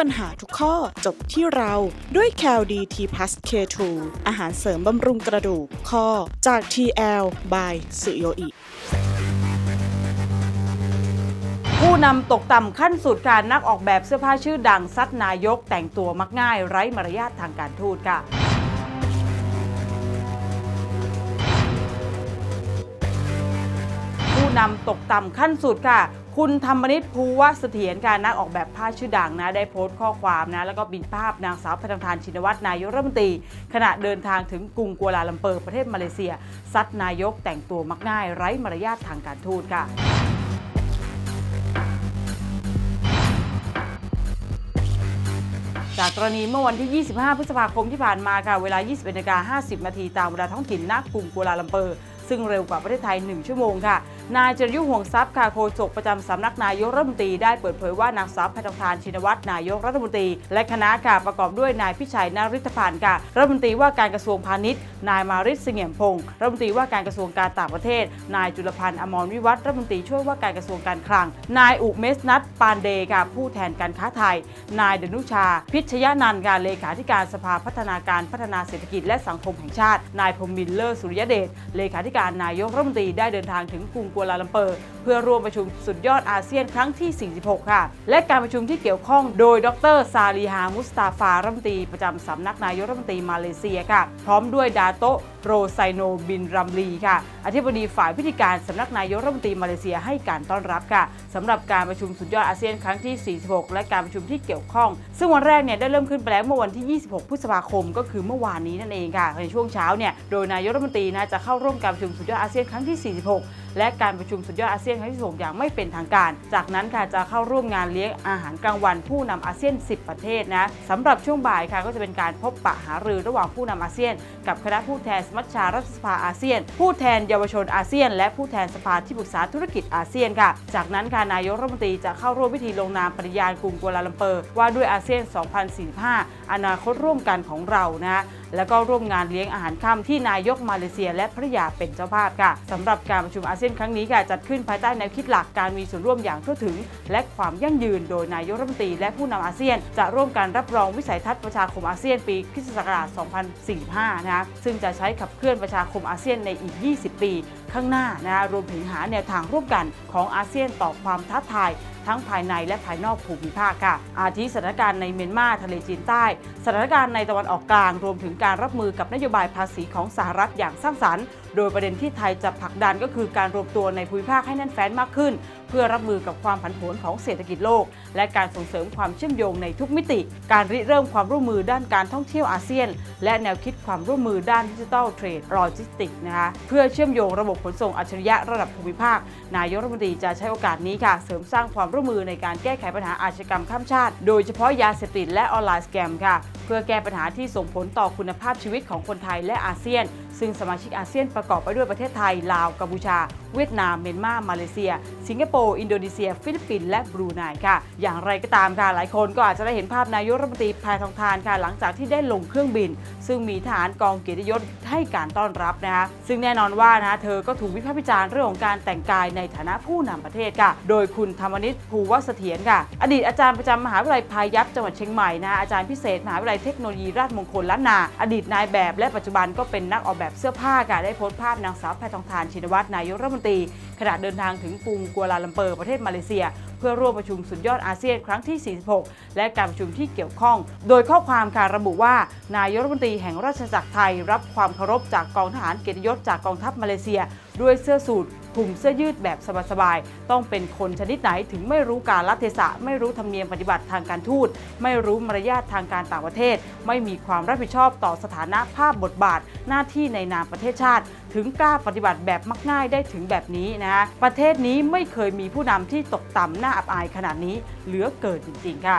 ปัญหาทุกข้อจบที่เราด้วย c a l d t p l u s K2 อาหารเสริมบำรุงกระดูกข้อจาก TL by สุโยอิผู้นำตกต่ำขั้นสุดการนักออกแบบเสื้อผ้าชื่อดังซัดนายกแต่งตัวมักง่ายไร้มารยาททางการทูตค่ะผู้นำตกต่ำขั้นสุดค่ะ คุณธรรมนิตภูวเสถียรการนักออกแบบผ้าชื่อดังนะ ได้โพสต์ข้อความนะ แล้วก็บินภาพนางสาวพัฒนทานชินวัตรนายกรัฐมนตรี ขณะเดินทางถึงกรุงกัวลาลัมเปอร์ประเทศมาเลเซีย ซัดนายกแต่งตัวมักง่าย ไร้มารยาททางการทูตค่ะจากกรณีเมื่อวันที่ 25 พฤษภาคมที่ผ่านมาค่ะ เวลา 21นาฬิกา50 นาทีตามเวลาท้องถิ่นณกรุงกัวลาลัมเปอร์ซึ่งเร็วกว่าประเทศไทย 1 ชั่วโมงค่ะ นายจรยุห่วงทรัพย์ค่ะโฆษกประจำสำนักนายกรัฐมนตรีได้เปิดเผยว่านางสาวแพทองทานชินวัตรนายกรัฐมนตรี และคณะค่ะประกอบด้วยนายพิชัยนริธพันธ์ค่ะรัฐมนตรีว่าการกระทรวงพาณิชย์ นายมาริศเสงี่ยมพงศ์รัฐมนตรีว่าการกระทรวงการต่างประเทศ นายจุลพันธ์อมรวิวัฒรัฐมนตรีช่วยว่าการกระทรวงการคลัง นายอุเมสนัทปานเดค่ะผู้แทนการค้าไทย นายดนุชา พิชยานันท์ค่ะเลขาธิการสภาพัฒนาการพัฒนาเศรษฐกิจและสังคมแห่งชาติ นายพรมมินเลอร์สุริยเดชเลขาธิการนายกรัฐมนตรีได้เดินทางถึงกรุงกัวลาลัมเปอร์ เพื่อร่วมประชุมสุดยอดอาเซียนครั้งที่ 46 ค่ะ และการประชุมที่เกี่ยวข้องโดยดรซาลีฮามุสตาฟารัฐมนตรีประจำสำนักนายกรัฐมนตรีมาเลเซียค่ะ พร้อมด้วยดาโต โรไซโนบินรัมลีค่ะ อธิบดีฝ่ายพิธีการสำนักนายกรัฐมนตรีมาเลเซียให้การต้อนรับค่ะสำหรับการประชุมสุดยอดอาเซียนครั้งที่ 46 และการประชุมที่เกี่ยวข้อง ซึ่งวันแรกเนี่ยได้เริ่มขึ้นไปแล้วเมื่อวันที่ 26 พฤษภาคม ก็คือเมื่อวานนี้นั่นเองค่ะในช่วงเช้าเนี่ยโดยนายกรัฐมนตรีนะจะเข้าร่วมการประชุมสุดยอดอาเซียนครั้งที่ 46 และการประชุมสุดยอดอาเซียนครั้งที่6อย่างไม่เป็นทางการ จากนั้นค่ะจะเข้าร่วมงานเลี้ยงอาหารกลางวันผู้นำอาเซียน 10 ประเทศนะสำหรับช่วงบ่ายค่ะก็จะเป็นการพบปะหารือระหว่างผู้นำอาเซียน กับคณะผู้แทนสมัชชารัฐสภาอาเซียน ผู้แทนเยาวชนอาเซียน และผู้แทนสภาที่ปรึกษาธุรกิจอาเซียนค่ะ จากนั้นค่ะนายกรัฐมนตรีจะเข้าร่วมพิธีลงนามปฏิญาณกรุงกัวลาลัมเปอร์ว่าด้วยอาเซียน 2045 อนาคตร่วมกันของเรานะ แล้วก็ร่วมงานเลี้ยงอาหารค่ำที่นายกมาเลเซีย และภรยาเป็นเจ้าภาพค่ะสำหรับการประชุมอาเซียนครั้งนี้ค่ะจัดขึ้นภายใต้แนวคิดหลักการมีส่วนร่วมอย่างทั่วถึง และความยั่งยืนโดยนายกรัฐมนตรีและผู้นำอาเซียน จะร่วมกันรับรองวิสัยทัศน์ประชาคมอาเซียนปีคริสตศักราช 2045 นะคะซึ่งจะใช้ขับเคลื่อนประชาคมอาเซียนในอีก 20 ปี ข้างหน้านะคะรวมถึงหาแนวทางร่วมกันของอาเซียนต่อความท้าทายทั้งภายในและภายนอกภูมิภาคค่ะ อาทิสถานการณ์ในเมียนมาทะเลจีนใต้ สถานการณ์ในตะวันออกกลาง รวมถึงการรับมือกับนโยบายภาษีของสหรัฐอย่างสร้างสรรค์ โดยประเด็นที่ไทยจะผลักดันก็คือการรวมตัวในภูมิภาคให้แน่นแฟ้นมากขึ้น เพื่อรับมือกับความผันผวนของเศรษฐกิจโลก และการส่งเสริมความเชื่อมโยงในทุกมิติ การริเริ่มความร่วมมือด้านการท่องเที่ยวอาเซียน และแนวคิดความร่วมมือด้านดิจิทัลเทรดโลจิสติกนะคะเพื่อเชื่อมโยงระบบขนส่งอัจฉริยะระดับภูมิภาค นายกรัฐมนตรีจะใช้โอกาสนี้ค่ะ เสริมสร้างความร่วมมือในการแก้ไขปัญหาอาชญากรรมข้ามชาติ โดยเฉพาะยาเสพติดและออนไลน์สแกมค่ะ เพื่อแก้ปัญหาที่ส่งผลต่อคุณภาพชีวิตของคนไทยและอาเซียน ซึ่งสมาชิกอาเซียนประกอบไปด้วยประเทศไทย ลาว กัมพูชา เวียดนาม เมียนมา มาเลเซีย สิงคโปร์ อินโดนีเซีย ฟิลิปปินส์ และบรูไนค่ะ อย่างไรก็ตามค่ะ หลายคนก็อาจจะได้เห็นภาพนายกรัฐมนตรีแพทองทานค่ะ หลังจากที่ได้ลงเครื่องบิน ซึ่งมีทหารกองเกียรติยศให้การต้อนรับนะคะ ซึ่งแน่นอนว่านะเธอก็ถูกวิพากษ์วิจารณ์เรื่องของการแต่งกายในฐานะผู้นำประเทศค่ะ โดยคุณธรรมนิตภูวเสถียรค่ะ อดีตอาจารย์ประจำมหาวิทยาลัยพายัพจังหวัดเชียงใหม่นะอาจารย์พิเศษมหาวิทยาลัยเทคโนโลยีราชมงคลล้านนา อดีตนายแบบและปัจจุบันก็เป็นนักออกแบบเสื้อผ้าค่ะได้โพสต์ภาพนางสาวแพทองทานชินวัตรนายกรัฐมนตรีขณะเดินทางถึงกรุงกัวลาลัมเปอร์ประเทศมาเลเซีย เพื่อร่วมประชุมสุดยอดอาเซียนครั้งที่ 46 และการประชุมที่เกี่ยวข้อง โดยข้อความค่ะระบุว่า นายกรัฐมนตรีแห่งราชจักรไทย รับความเคารพจากกองทหารเกียรติยศจากกองทัพมาเลเซีย ด้วยเสื้อสูท คลุมเสื้อยืดแบบสบายๆ ต้องเป็นคนชนิดไหนถึงไม่รู้การละเทศะ ไม่รู้ธรรมเนียมปฏิบัติทางการทูต ไม่รู้มารยาททางการต่างประเทศ ไม่มีความรับผิดชอบต่อสถานะภาพบทบาท หน้าที่ในนามประเทศชาติ ถึงกล้าปฏิบัติแบบมักง่ายได้ถึงแบบนี้นะ ประเทศนี้ไม่เคยมีผู้นำที่ตกต่ำหน้าอับอายขนาดนี้ เหลือเกินจริงๆค่ะ